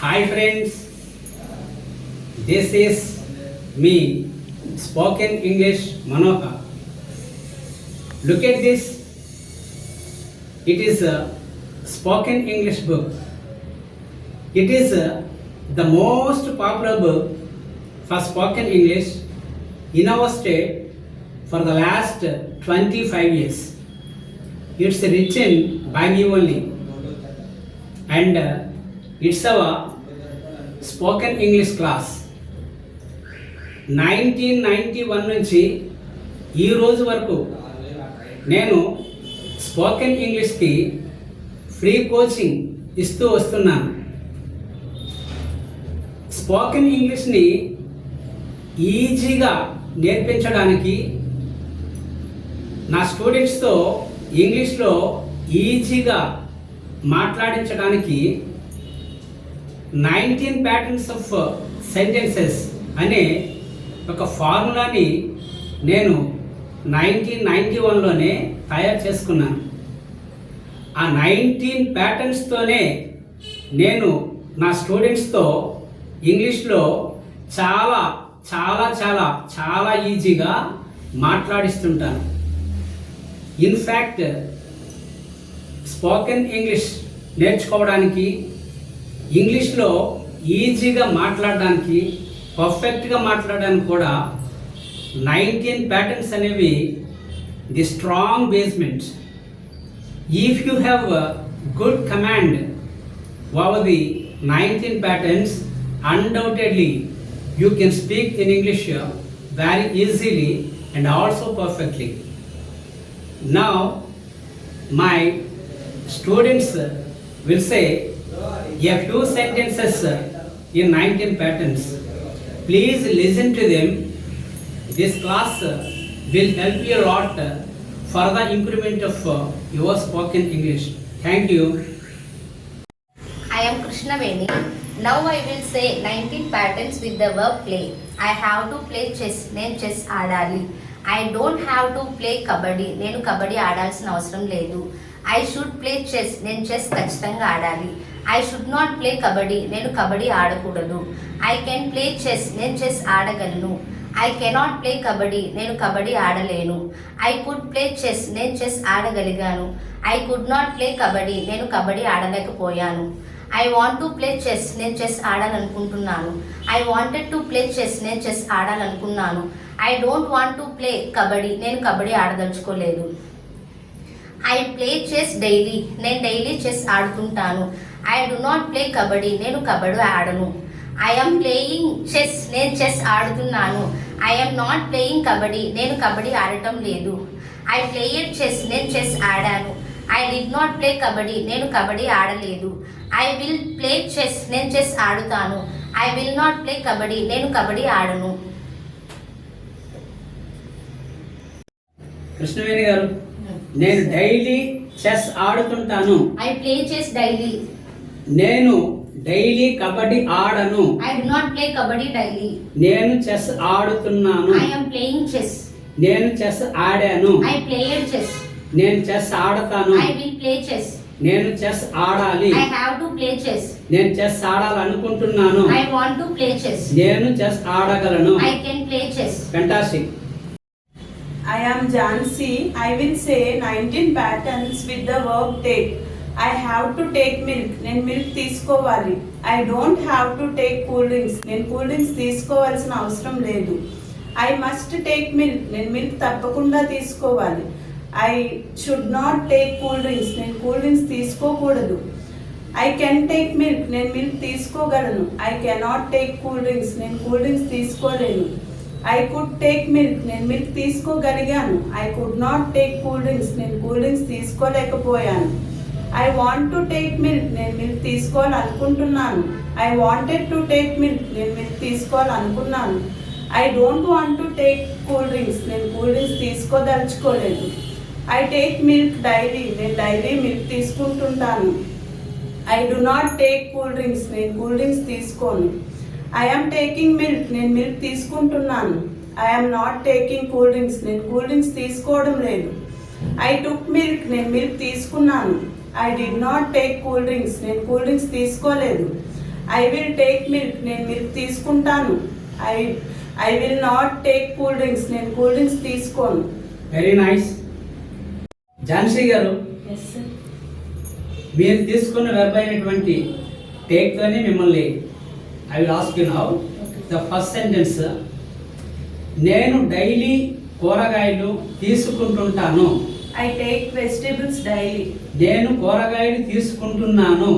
Hi friends, this is me, Spoken English Manoka. Look at this. It is a spoken English book. It is the most popular book for spoken English in our state for the last 25 years. It's written by me only. And uh, it's our spoken English class. Nineteen ninety one నుంచి ఈ రోజు వరకు నేను spoken ఇంగ్లీష్కి free coaching ఇస్తూ వస్తున్నాను spoken ఇంగ్లీష్ని ఈజీగా నేర్పించడానికి నా స్టూడెంట్స్తో ఇంగ్లీష్లో ఈజీగా మాట్లాడించడానికి నైన్టీన్ ప్యాటర్న్స్ ఆఫ్ సెంటెన్సెస్ అనే ఒక ఫార్ములాని నేను నైన్టీన్ నైంటీ వన్లోనే తయారు చేసుకున్నాను. ఆ నైన్టీన్ ప్యాటర్న్స్తోనే నేను నా స్టూడెంట్స్తో ఇంగ్లీష్లో చాలా చాలా చాలా చాలా ఈజీగా మాట్లాడిస్తుంటాను. ఇన్ఫ్యాక్ట్ స్పోకెన్ ఇంగ్లీష్ నేర్చుకోవడానికి ఇంగ్లీష్లో ఈజీగా మాట్లాడడానికి పర్ఫెక్ట్గా మాట్లాడడానికి కూడా నైన్టీన్ ప్యాటర్న్స్ అనేవి the strong basement. If you have good command over the nineteen patterns undoubtedly you can speak in English very easily and also perfectly నా my students will say a few sentences in 19 patterns. Please listen to them. This class will help you a lot for the improvement of your spoken English. Thank you. I am Krishnaveni. Now I will say 19 patterns with the verb play. I have to play chess. Name chess adali. I don't have to play kabaddi. నేను కబడ్డీ ఆడాల్సిన అవసరం లేదు I should play chess నేను chess ఖచ్చితంగా ఆడాలి I should not play kabaddi నేను కబడ్డీ ఆడకూడదు. I can play chess నేను చెస్ ఆడగలను. ఐ కెనాట్ ప్లే కబడ్డీ నేను కబడ్డీ ఆడలేను. ఐ కుడ్ ప్లే చెస్ నేను chess ఆడగలిగాను. I could not play kabaddi నేను kabaddi ఆడలేకపోయాను. I want to play chess నేను chess ఆడాలనుకుంటున్నాను. I wanted to play chess నేను chess ఆడాలనుకున్నాను. I don't want to play kabaddi నేను కబడ్డీ ఆడదలుచుకోలేదు. I play chess daily నేను daily chess ఆడుతుంటాను I do not play kabaddi నేను కబడ్డీ ఆడను I'm playing chess నేను chess ఆడుతున్నాను I'm not playing kabaddi నేను కబడ్డీ ఆడటం లేదు ఐ ప్లేయెడ్ చెస్ నేను చెస్ ఆడాను I did not play kabaddi నేను కబడ్డీ ఆడలేదు ఐ విల్ ప్లే చెస్ నేను చెస్ ఆడుతాను I will not play kabaddi నేను కబడ్డీ ఆడను కృష్ణవేణి గారు నేను డైలీ చెస్ ఆడుతుంటాను. ఐ ప్లే చెస్ డైలీ నేను daily kabaddi ఆడను. I do not play kabaddi daily నేను చెస్ ఆడుతున్నాను. ఐ యామ్ ప్లేయింగ్ చెస్ నేను చెస్ ఆడాను. ఐ ప్లేయర్ చెస్ నేను చెస్ ఆడతాను. ఐ విల్ ప్లే చెస్ నేను చెస్ ఆడాలి. I have to play chess నేను చెస్ ఆడాలి అనుకుంటున్నాను I want to play chess నేను chess ఆడగలను. I can play chess fantastic I am Jhansi I will say 19 patterns with the verb take I have to take milk నేను milk తీసుకోవాలి. I don't have to take cool drinks నేను cool drinks తీసుకోవాల్సిన అవసరం లేదు. I must take milk నేను milk తప్పకుండా తీసుకోవాలి. I should not take cool drinks నేను కూల్ డ్రింక్స్ తీసుకోకూడదు. ఐ కెన్ టేక్ మిల్క్ నేను మిల్క్ తీసుకోగలను. I cannot take cool drinks నేను కూల్ డ్రింక్స్ తీసుకోలేను. ఐ కుడ్ టేక్ మిల్క్ నేను milk తీసుకోగలిగాను. I could not take cool drinks నేను cool drinks తీసుకోలేకపోయాను. I want to take milk నేను milk తీసుకోవాలనుకుంటున్నాను. I wanted to take milk నేను milk తీసుకోవాలనుకున్నాను. I don't want to take cool drinks నేను cool drinks తీసుకోదలుచుకోలేదు. I take milk daily నేను daily milk తీసుకుంటుంటాను. I do not take cool drinks నేను cool drinks తీసుకోను. I taking milk నేను milk తీసుకుంటున్నాను. I not taking cool drinks నేను cool drinks తీసుకోవడం లేదు. ఐ టుక్ మిల్క్ నేను మిల్క్ తీసుకున్నాను. I did not take cool drinks నేను కూల్ డ్రింక్స్ తీసుకోలేదు. ఐ విల్ టేక్ మిల్క్ నేను మిల్క్ తీసుకుంటాను. I I will not take cool drinks నేను కూల్ డ్రింక్స్ తీసుకోను. వెరీ నైస్ ఝాన్సీ గారు మీరు తీసుకున్న వెబ్ అయినటువంటి టేక్తోనే మిమ్మల్ని I will ask you now the first sentence నేను డైలీ కూరగాయలు తీసుకుంటుంటాను. ఐ టేక్ వెజిటేబుల్స్ డైలీ నేను కూరగాయలు తీసుకుంటున్నాను.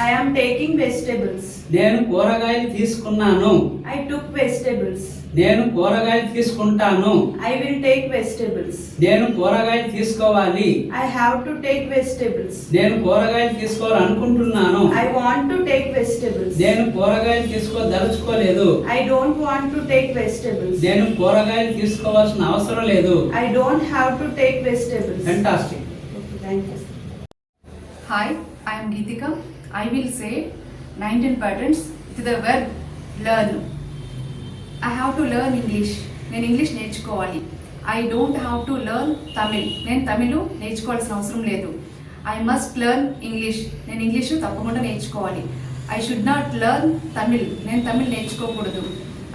ఐ ఆమ్ టేకింగ్ వెజిటేబుల్స్ నేను కూరగాయలు తీసుకున్నాను. ఐ టుక్ వెజిటేబుల్స్ నేను కూరగాయలు తీసుకుంటాను. ఐ విల్ టేక్ వెజిటేబుల్స్ నేను కూరగాయలు తీసుకోవాలి. I have to take vegetables నేను కూరగాయలు తీసుకోవాలనుకుంటున్నాను. I want to take vegetables నేను కూరగాయలు తీసుకోదలుచుకోలేదు. I don't want to take vegetables నేను కూరగాయలు తీసుకోవాల్సిన అవసరం లేదు. I don't have to take vegetables. Fantastic Okay, thank you. Hi, I am Geetika. I will say 19 patterns to the verb learn. I have to learn English. నేను English నేర్చుకోవాలి. I don't have to learn Tamil నేను తమిళ్ నేర్చుకోవాల్సిన అవసరం లేదు. I must learn English నేను English తప్పకుండా నేర్చుకోవాలి. I should not learn Tamil నేను తమిళ్ నేర్చుకోకూడదు.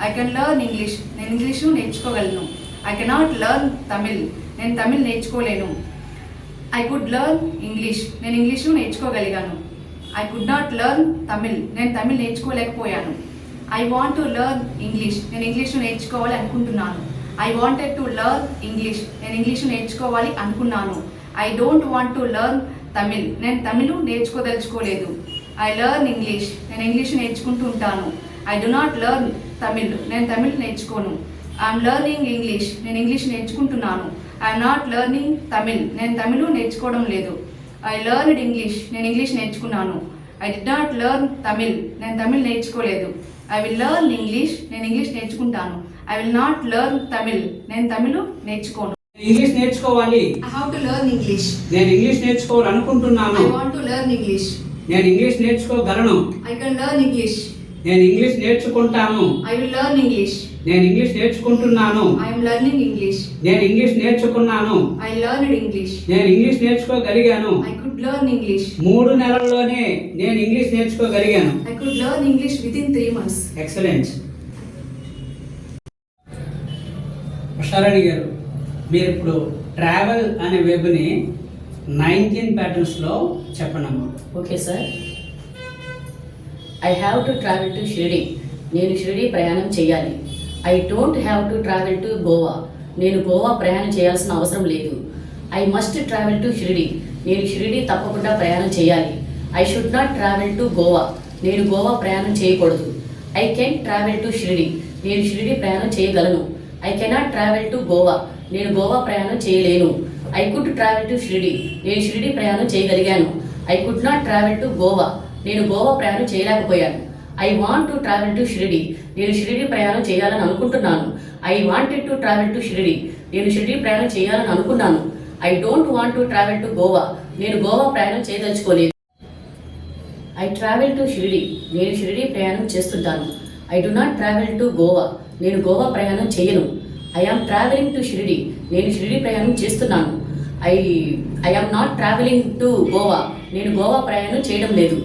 ఐ కెన్ లెర్న్ ఇంగ్లీష్ నేను ఇంగ్లీషు నేర్చుకోగలను. ఐ కెనాట్ లెర్న్ తమిళ్ నేను తమిళ్ నేర్చుకోలేను. ఐ కుడ్ లెర్న్ ఇంగ్లీష్ నేను English నేర్చుకోగలిగాను. I could not learn Tamil నేను Tamil నేర్చుకోలేకపోయాను. I want to learn English నేను ఇంగ్లీష్ నేర్చుకోవాలి అనుకుంటున్నాను. I wanted to learn English నేను ఇంగ్లీష్ నేర్చుకోవాలి అనుకున్నాను. I don't want to learn Tamil నేను తమిళ్ నేర్చుకోదలుచుకోలేదు. ఐ లెర్న్ ఇంగ్లీష్ నేను ఇంగ్లీష్ నేర్చుకుంటూ ఉంటాను. I do not learn Tamil నేను తమిళ్ నేర్చుకోను. ఐఎమ్ లెర్నింగ్ ఇంగ్లీష్ నేను ఇంగ్లీష్ నేర్చుకుంటున్నాను. ఐఎమ్ నాట్ లెర్నింగ్ తమిళ్ నేను తమిళ్ నేర్చుకోవడం లేదు. ఐ లెర్న్డ్ ఇంగ్లీష్ నేను ఇంగ్లీష్ నేర్చుకున్నాను. I did not learn Tamil నేను తమిళ్ నేర్చుకోలేదు. ఐ విల్ లెర్న్ ఇంగ్లీష్ నేను ఇంగ్లీష్ నేర్చుకుంటాను. I will not learn Tamil నేను తమిళ్ నేర్చుకోను. ఇంగ్లీష్ నేర్చుకోవాలి. I have to learn English నేను English నేర్చుకోవాలనుకుంటున్నాను. I want to learn English నేను ఇంగ్లీష్ నేర్చుకోగలను. ఐ కెన్ లెర్న్ ఇంగ్లీష్ నేను ఇంగ్లీష్ నేర్చుకుంటాను. ఐ విల్ లెర్న్ ఇంగ్లీష్ నేను ఇంగ్లీష్ నేర్చుకుంటున్నాను. ఐఎమ్ లెర్నింగ్ ఇంగ్లీష్ నేను ఇంగ్లీష్ నేర్చుకున్నాను. ఐ లెర్న్డ్ ఇంగ్లీష్ నేను ఇంగ్లీష్ నేర్చుకోగలిగాను. ఐ కుడ్ లెర్న్ ఇంగ్లీష్ మూడు నెలల్లోనే నేను ఇంగ్లీష్ నేర్చుకోగలిగాను. I could learn English within three months. Excellent Usharani గారు మీరు ఇప్పుడు ట్రావెల్ అనే వెబ్ని నైన్టీన్ ప్యాటర్న్స్లో చెప్పండమ్మా okay sir. I have to travel to Shirdi నేను షిరిడి ప్రయాణం చేయాలి. I don't have to travel to Goa నేను గోవా ప్రయాణం చేయాల్సిన అవసరం లేదు. I must travel to Shirdi నేను షిరిడి తప్పకుండా ప్రయాణం చేయాలి. I should not travel to Goa నేను గోవా ప్రయాణం చేయకూడదు. I can travel to Shirdi నేను షిరిడి ప్రయాణం చేయగలను. I cannot travel to Goa నేను గోవా ప్రయాణం చేయలేను. I could travel to Shirdi నేను షిరిడి ప్రయాణం చేయగలిగాను. I could not travel to Goa నేను గోవా ప్రయాణం చేయలేకపోయాను. I want to travel to Shirdi నేను షిరిడి ప్రయాణం చేయాలని అనుకుంటున్నాను. I wanted to travel to Shirdi నేను షిరిడి ప్రయాణం చేయాలని అనుకున్నాను. I don't want to travel to Goa నేను గోవా ప్రయాణం చేయదలుచుకోలేదు. ఐ ట్రావెల్ టు షిరిడి నేను షిరిడి ప్రయాణం చేస్తుంటాను. I do not travel to Goa నేను గోవా ప్రయాణం చేయను. I am travelling to Shirdi నేను షిరిడి ప్రయాణం చేస్తున్నాను. I I am not travelling to Goa నేను గోవా ప్రయాణం చేయడం లేదు.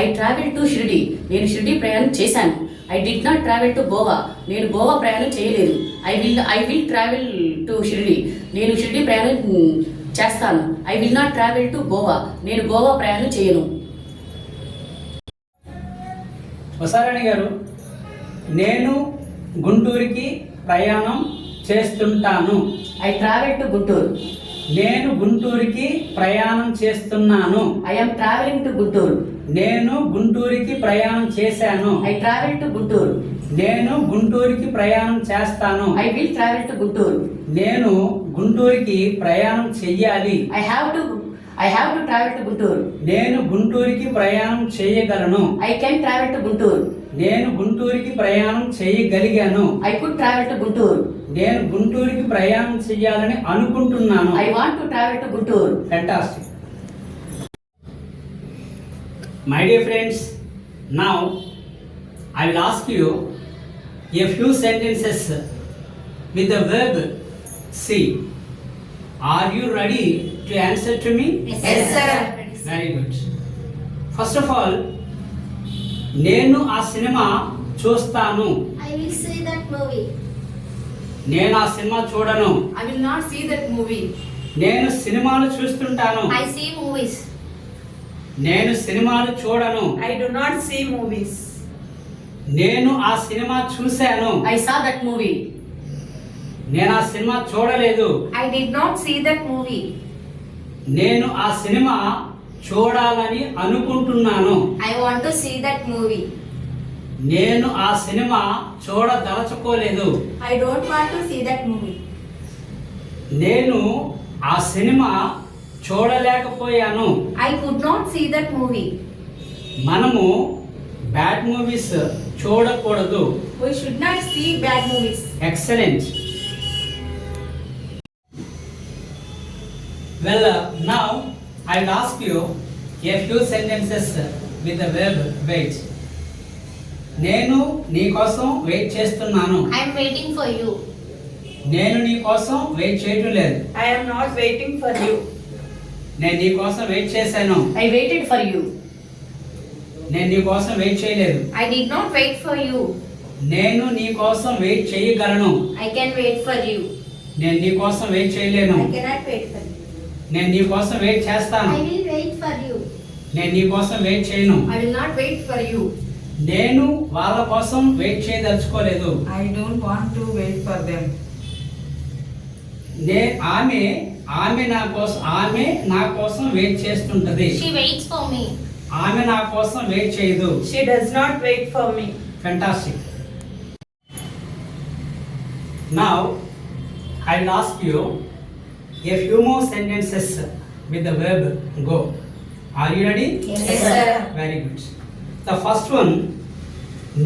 ఐ ట్రావెల్ టు షిరిడి నేను షిరిడి ప్రయాణం చేశాను. I did not travel to Goa నేను గోవా ప్రయాణం చేయలేదు. I will I will travel to Shirdi నేను షిరిడి ప్రయాణం చేస్తాను. I will not travel to Goa నేను గోవా ప్రయాణం చేయను. ఉషారాణి గారు నేను గుంటూరుకి ప్రయాణం చేస్తుంటాను. I travel to Guntur. నేను గుంటూరుకి ప్రయాణం చేస్తున్నాను. I am travelling to Guntur. నేను గుంటూరుకి ప్రయాణం చేశాను. ఐ ట్రావెల్ టు గుంటూరు నేను గుంటూరుకి ప్రయాణం చేస్తాను. I will travel to Guntur నేను గుంటూరుకి ప్రయాణం చెయ్యాలి. I have to I have to travel to Guntur నేను గుంటూరుకి ప్రయాణం చేయగలను. I can travel to Guntur నేను గుంటూరుకి ప్రయాణం చేయగలిగాను. I could travel to Guntur నేను గుంటూరుకి ప్రయాణం చేయాలని అనుకుంటున్నాను. I want to travel to Guntur Fantastic. My dear friends, now I will ask you a few sentences with the verb see. Are you ready to answer to me? Yes, sir. Very good. First of all, నేను ఆ cinema చూస్తాను I will see that movie. నేను ఆ cinema చూడను I will not see that movie. నేను సినిమాలు చూస్తుంటాను I see movies. నేను సినిమాలు చూడను. I do not see movies నేను ఆ సినిమా చూశాను. ఐ సా దట్ మూవీ నేను ఆ సినిమా చూడలేదు. I did not see that movie నేను ఆ సినిమా చూడాలని అనుకుంటున్నాను. I want to that movie నేను ఆ cinema చూడదలచుకోలేదు. I don't want to that movie నేను ఆ cinema చూడలేకపోయాను. I could not see that movie మనము బ్యాడ్ మూవీస్ చూడకూడదు. We should not see bad movies excellent well now I will ask you a few sentences with the verb wait నేను నీ కోసం wait చేస్తున్నాను. I am waiting for you నేను నీ కోసం wait చేయటం లేదు. I am not waiting for you నేను నీ కోసం వెయిట్ చేశాను. ఐ వెయిటెడ్ ఫర్ యు నేను నీ కోసం వెయిట్ చేయలేదు. I did not wait for you నేను నీ కోసం వెయిట్ చేయగలను. I can wait for you నేను నీ కోసం వెయిట్ చేయలేను. I can not wait for you నేను నీ కోసం వెయిట్ చేస్తాను. I will wait for you నేను నీ కోసం వెయిట్ చేయను. I will not wait for you నేను వాళ్ళ కోసం wait చేయదలుచుకోలేదు. I don't want to wait for them they ఆమె ఆమె నా కోసం ఆమె నా కోసం వెయిట్ చేస్తుంటది. ఆమె నా కోసం వెయిట్ చేయదు. She does not wait for me fantastic now I will ask you sentences with the verb go are you ready yes sir. very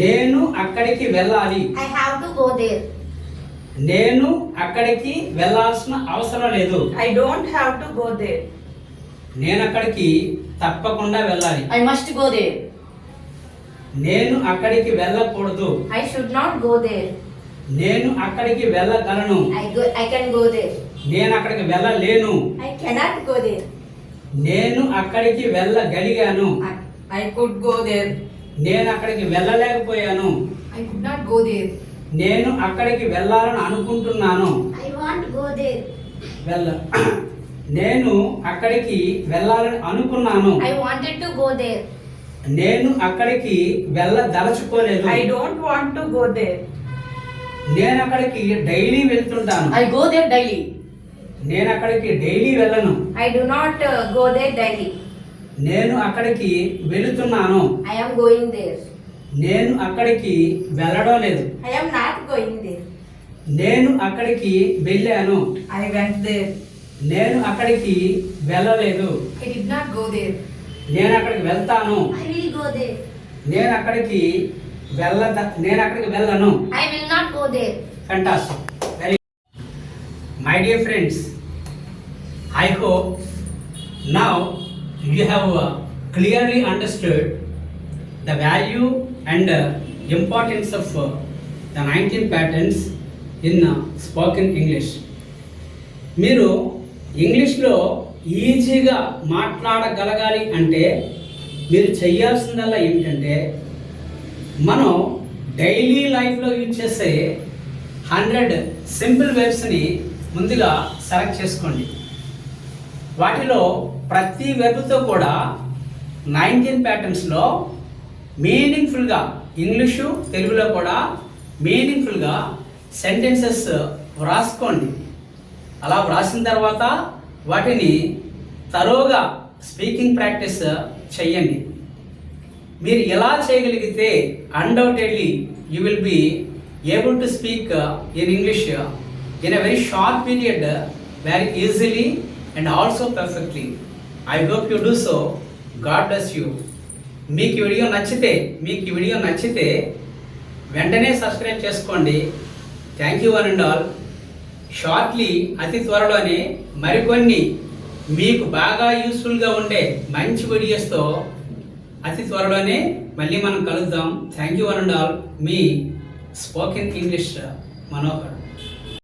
నేను అక్కడికి వెళ్ళాలి. నేను అక్కడికి వెళ్ళాల్సిన అవసరం లేదు. I don't have to go there నేను అక్కడికి తప్పకుండా వెళ్ళాలి. ఐ మస్ట్ గో దేర్ నేను అక్కడికి వెళ్ళకూడదు. I should not go there నేను అక్కడికి వెళ్ళగలను. I go I can go there నేను అక్కడికి వెళ్ళలేను. ఐ కెనాట్ గో దేర్ నేను అక్కడికి వెళ్ళగలిగాను. ఐ కుడ్ గో దేర్ నేను అక్కడికి వెళ్ళలేకపోయాను. I could not go there నేను అక్కడికి వెళ్ళాలని అనుకుంటున్నాను I want to go there. వెళ్ళ నేను అక్కడికి వెళ్ళాలని అనుకున్నాను I wanted to go there. నేను అక్కడికి వెళ్ళదలుచుకోలేదు I don't want to go there. నేను అక్కడికి డైలీ వెళ్తుంటాను I go there daily. నేను అక్కడికి డైలీ వెళ్ళను I do not uh, go there daily. నేను అక్కడికి వెళుతున్నాను I am going there. నేను అక్కడికి వెళ్ళడం లేదు. నేను అక్కడికి వెళ్ళాను. ఐ వెంట్ దేర్ నేను అక్కడికి వెళ్ళలేదు. I did not go there నేను అక్కడికి వెళ్తాను. ఐ విల్ గో దేర్ నేను అక్కడికి వెళ్ళ నేను అక్కడికి వెళ్ళను. I will not go there fantastic very my dear friends I hope now you have clearly understand the value and importance importance of nineteen the 19 patterns in uh, English మీరు ఇంగ్లీష్లో ఈజీగా మాట్లాడగలగాలి అంటే మీరు చేయాల్సిందల్లా ఏమిటంటే మనం డైలీ లైఫ్లో యూజ్ చేసే హండ్రెడ్ సింపుల్ వెర్బ్స్ని ముందుగా సెలెక్ట్ చేసుకోండి. వాటిలో ప్రతి వెర్బ్తో కూడా నైన్టీన్ ప్యాటర్న్స్లో మీనింగ్ఫుల్గా ఇంగ్లీషు తెలుగులో కూడా మీనింగ్ఫుల్గా సెంటెన్సెస్ వ్రాసుకోండి. అలా వ్రాసిన తర్వాత వాటిని తరోగా స్పీకింగ్ ప్రాక్టీస్ చెయ్యండి మీరు ఎలా చేయగలిగితే undoubtedly you will be able to speak in English in a very short period very easily and also perfectly I hope you do so God bless you మీకు ఈ వీడియో నచ్చితే మీకు ఈ వీడియో నచ్చితే వెంటనే సబ్స్క్రైబ్ చేసుకోండి. Thank you one and all shortly అతి త్వరలోనే మరికొన్ని మీకు బాగా యూస్ఫుల్గా ఉండే మంచి వీడియోస్తో అతి త్వరలోనే మళ్ళీ మనం కలుద్దాం. Thank you one and all me spoken English Manohar.